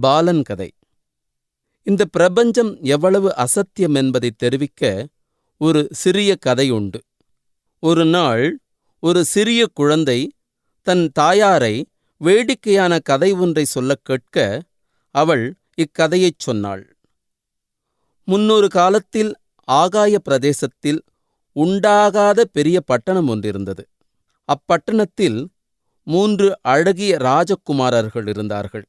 பாலன் கதை. இந்த பிரபஞ்சம் எவ்வளவு அசத்தியம் என்பதை தெரிவிக்க ஒரு சிறிய கதை உண்டு. ஒரு நாள் ஒரு சிறிய குழந்தை தன் தாயாரை வேடிக்கையான கதை ஒன்றை சொல்லக் கேட்க அவள் இக்கதையைச் சொன்னாள். முன்னொரு காலத்தில் ஆகாய பிரதேசத்தில் உண்டாகாத பெரிய பட்டணம் ஒன்றிருந்தது. அப்பட்டணத்தில் மூன்று அழகிய ராஜகுமாரர்கள் இருந்தார்கள்.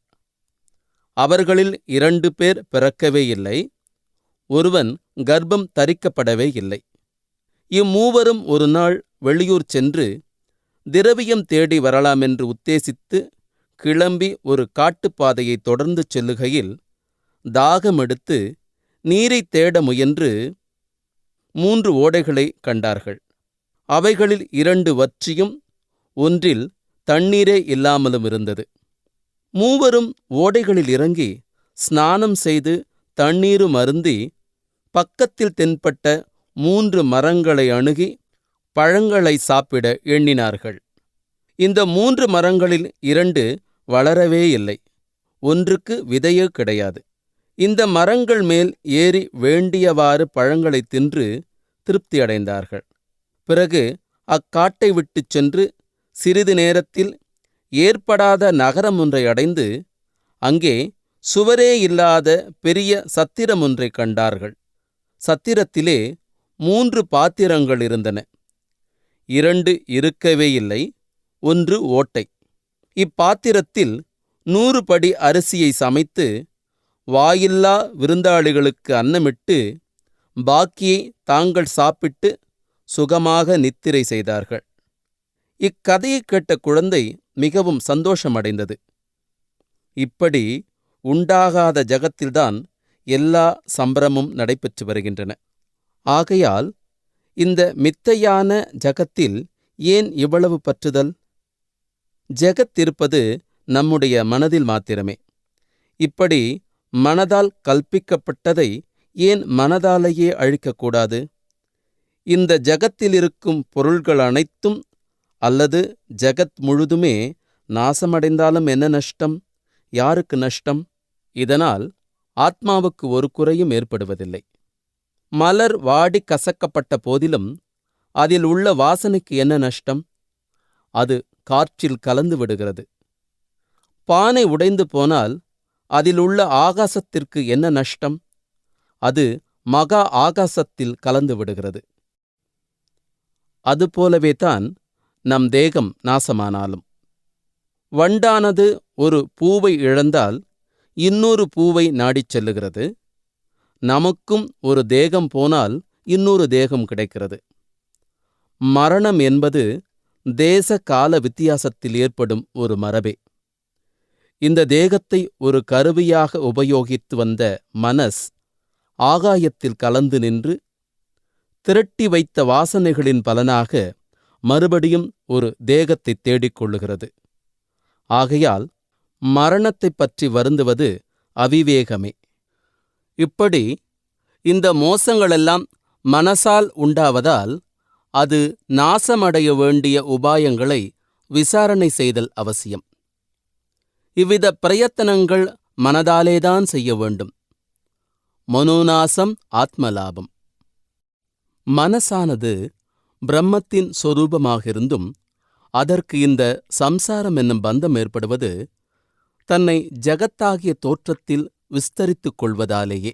அவர்களில் இரண்டு பேர் பிறக்கவே இல்லை ஒருவன் கர்ப்பம் தரிக்கப்படவே இல்லை. இம்மூவரும் ஒரு நாள் வெளியூர் சென்று திரவியம் தேடி வரலாமென்று உத்தேசித்து கிளம்பி ஒரு காட்டுப்பாதையை தொடர்ந்து செல்லுகையில் தாகமெடுத்து நீரைத் தேட முயன்று மூன்று ஓடைகளை கண்டார்கள். அவைகளில் இரண்டு வற்றியும் ஒன்றில் தண்ணீரே இல்லாமலும் இருந்தது. மூவரும் ஓடைகளில் இறங்கி ஸ்நானம் செய்து தண்ணீரும் அருந்தி பக்கத்தில் தென்பட்ட மூன்று மரங்களை அணுகி பழங்களை சாப்பிட எண்ணினார்கள். இந்த மூன்று மரங்களில் இரண்டு வளரவே இல்லை. ஒன்றுக்கு விதையே கிடையாது. இந்த மரங்கள் மேல் ஏறி வேண்டியவாறு பழங்களைத் தின்று திருப்தியடைந்தார்கள். பிறகு அக்காட்டை விட்டுச் சென்று சிறிது நேரத்தில் ஏற்படாத நகரம் ஒன்றை அடைந்து அங்கே சுவரே இல்லாத பெரிய சத்திரம் ஒன்றை கண்டார்கள். சத்திரத்திலே மூன்று பாத்திரங்கள் இருந்தன. இரண்டு இருக்கவே இல்லை ஒன்று ஓட்டை. இப்பாத்திரத்தில் நூறு படி அரிசியை சமைத்து வாயில்லா விருந்தாளிகளுக்கு அன்னமிட்டு பாக்கியை தாங்கள் சாப்பிட்டு சுகமாக நித்திரை செய்தார்கள். இக்கதையைக் கேட்ட குழந்தை மிகவும் சந்தோஷமடைந்தது. இப்படி உண்டாகாத ஜகத்தில்தான் எல்லா சம்பிரமும் நடைபெற்று வருகின்றன. ஆகையால் இந்த மித்தையான ஜகத்தில் ஏன் இவ்வளவு பற்றுதல்? ஜெகத்திருப்பது நம்முடைய மனதில் மாத்திரமே. இப்படி மனதால் கல்பிக்கப்பட்டதை ஏன் மனதாலேயே அழிக்கக்கூடாது? இந்த ஜகத்திலிருக்கும் பொருள்கள் அனைத்தும் அல்லது ஜகத் முழுதுமே நாசமடைந்தாலும் என்ன நஷ்டம்? யாருக்கு நஷ்டம்? இதனால் ஆத்மாவுக்கு ஒரு குறையும் ஏற்படுவதில்லை. மலர் வாடி கசக்கப்பட்ட போதிலும் அதில் உள்ள வாசனைக்கு என்ன நஷ்டம்? அது காற்றில் கலந்து விடுகிறது. பானை உடைந்து போனால் அதில் உள்ள ஆகாசத்திற்கு என்ன நஷ்டம்? அது மகா ஆகாசத்தில் கலந்து விடுகிறது. அதுபோலவே தான் நம் தேகம் நாசமானாலும். வண்டானது ஒரு பூவை இழந்தால் இன்னொரு பூவை நாடிச் செல்லுகிறது. நமக்கும் ஒரு தேகம் போனால் இன்னொரு தேகம் கிடைக்கிறது. மரணம் என்பது தேச கால வித்தியாசத்தில் ஏற்படும் ஒரு மரபே. இந்த தேகத்தை ஒரு கருவியாக உபயோகித்து வந்த மனஸ் ஆகாயத்தில் கலந்து நின்று திரட்டி வைத்த வாசனைகளின் பலனாக மறுபடியும் ஒரு தேகத்தை தேடிக் கொள்ளுகிறது. ஆகையால் மரணத்தைப் பற்றி வருந்துவது அவிவேகமே. இப்படி இந்த மோசங்களெல்லாம் மனசால் உண்டாவதால் அது நாசமடைய வேண்டிய உபாயங்களை விசாரணை செய்தல் அவசியம். இவ்வித பிரயத்தனங்கள் மனதாலேதான் செய்ய வேண்டும். மனோநாசம் ஆத்மலாபம். மனசானது பிரம்மத்தின் சொரூபமாகிருந்தும் அதற்கு இந்த சம்சாரம் என்னும் பந்தம் ஏற்படுவது தன்னை ஜகத்தாகிய தோற்றத்தில் விஸ்தரித்துக் கொள்வதாலேயே.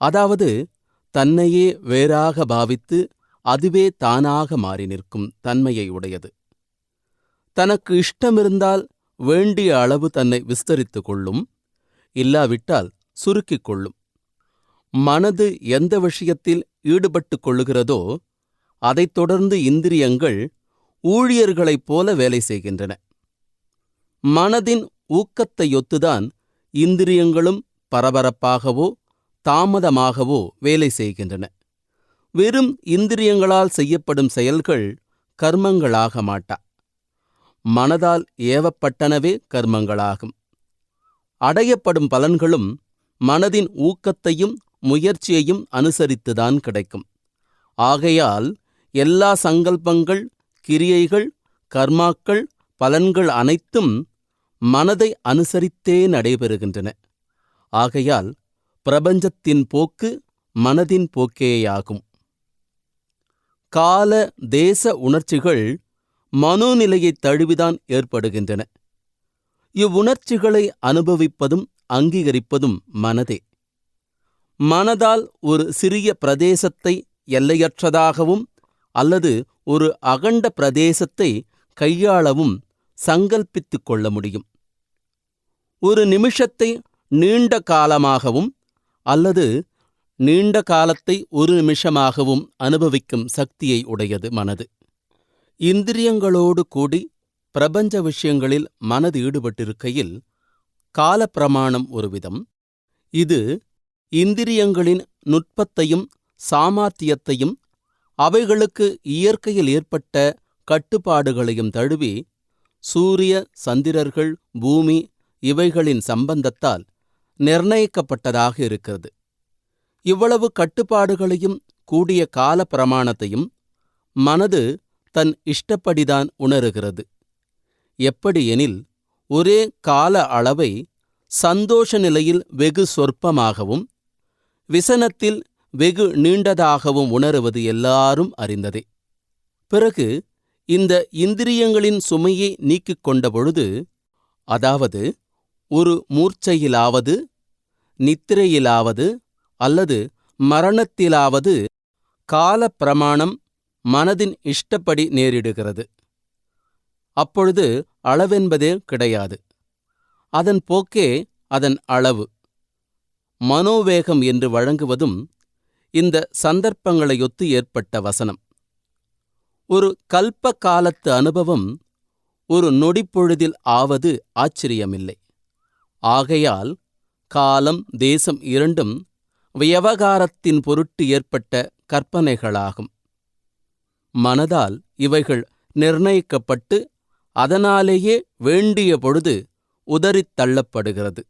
அதாவது தன்னையே வேறாக பாவித்து அதுவே தானாக மாறி நிற்கும் தன்மையை உடையது. தனக்கு இஷ்டமிருந்தால் வேண்டிய அளவு தன்னை விஸ்தரித்துக் கொள்ளும் இல்லாவிட்டால் சுருக்கிக் கொள்ளும். மனது எந்த விஷயத்தில் ஈடுபட்டுக் கொள்ளுகிறதோ அதைத் தொடர்ந்து இந்திரியங்கள் ஊழியர்களைப் போல வேலை செய்கின்றன. மனதின் ஊக்கத்தையொத்துதான் இந்திரியங்களும் பரபரப்பாகவோ தாமதமாகவோ வேலை செய்கின்றன. வெறும் இந்திரியங்களால் செய்யப்படும் செயல்கள் கர்மங்களாக மாட்டா. மனதால் ஏவப்பட்டனவே கர்மங்களாகும். அடையப்படும் பலன்களும் மனதின் ஊக்கத்தையும் முயற்சியையும் அனுசரித்துதான் கிடைக்கும். ஆகையால் எல்லா சங்கல்பங்கள் கிரியைகள் கர்மாக்கள் பலன்கள் அனைத்தும் மனதை அனுசரித்தே நடைபெறுகின்றன. ஆகையால் பிரபஞ்சத்தின் போக்கு மனதின் போக்கேயாகும். கால தேச உணர்ச்சிகள் மனோநிலையைத் தழுவிதான் ஏற்படுகின்றன. இவ்வுணர்ச்சிகளை அனுபவிப்பதும் அங்கீகரிப்பதும் மனதே. மனதால் ஒரு சிறிய பிரதேசத்தை எல்லையற்றதாகவும் அல்லது ஒரு அகண்ட பிரதேசத்தை கையாளவும் சங்கல்பித்து கொள்ள முடியும். ஒரு நிமிஷத்தை நீண்ட காலமாகவும் அல்லது நீண்ட காலத்தை ஒரு நிமிஷமாகவும் அனுபவிக்கும் சக்தியை உடையது மனது. இந்திரியங்களோடு கூடி பிரபஞ்ச விஷயங்களில் மனது ஈடுபட்டிருக்கையில் காலப்பிரமாணம் ஒருவிதம் இது இந்திரியங்களின் நுட்பத்தையும் சாமார்த்தியத்தையும் அவைகளுக்கு இயற்கையில் ஏற்பட்ட கட்டுப்பாடுகளையும் தழுவி சூரிய சந்திரர்கள் பூமி இவைகளின் சம்பந்தத்தால் நிர்ணயிக்கப்பட்டதாக இருக்கிறது. இவ்வளவு கட்டுப்பாடுகளையும் கூடிய கால பிரமாணத்தையும் மனது தன் இஷ்டப்படிதான் உணருகிறது. எப்படியெனில் ஒரே கால அளவை சந்தோஷ நிலையில் வெகு சொற்பமாகவும் விசனத்தில் வெகு நீண்டதாகவும் உணருவது எல்லாரும் அறிந்ததே. பிறகு இந்த இந்திரியங்களின் சுமையை நீக்கிக் கொண்ட பொழுது அதாவது ஒரு மூர்ச்சையிலாவது நித்திரையிலாவது அல்லது மரணத்திலாவது கால பிரமாணம் மனதின் இஷ்டப்படி நேரிடுகிறது. அப்பொழுது அளவென்பதே கிடையாது. அதன் போக்கே அதன் அளவு. மனோவேகம் என்று வழங்குவதும் இந்த சந்தர்ப்பங்களையொத்து ஏற்பட்ட வசனம். ஒரு கல்ப காலத்து அனுபவம் ஒரு நொடிப்பொழுதில் ஆவது ஆச்சரியமில்லை. ஆகையால் காலம் தேசம் இரண்டும் வியவகாரத்தின் பொருட்டு ஏற்பட்ட கற்பனைகளாகும். மனதால் இவைகள் நிர்ணயிக்கப்பட்டு அதனாலேயே வேண்டிய பொழுது உதறித் தள்ளப்படுகிறது.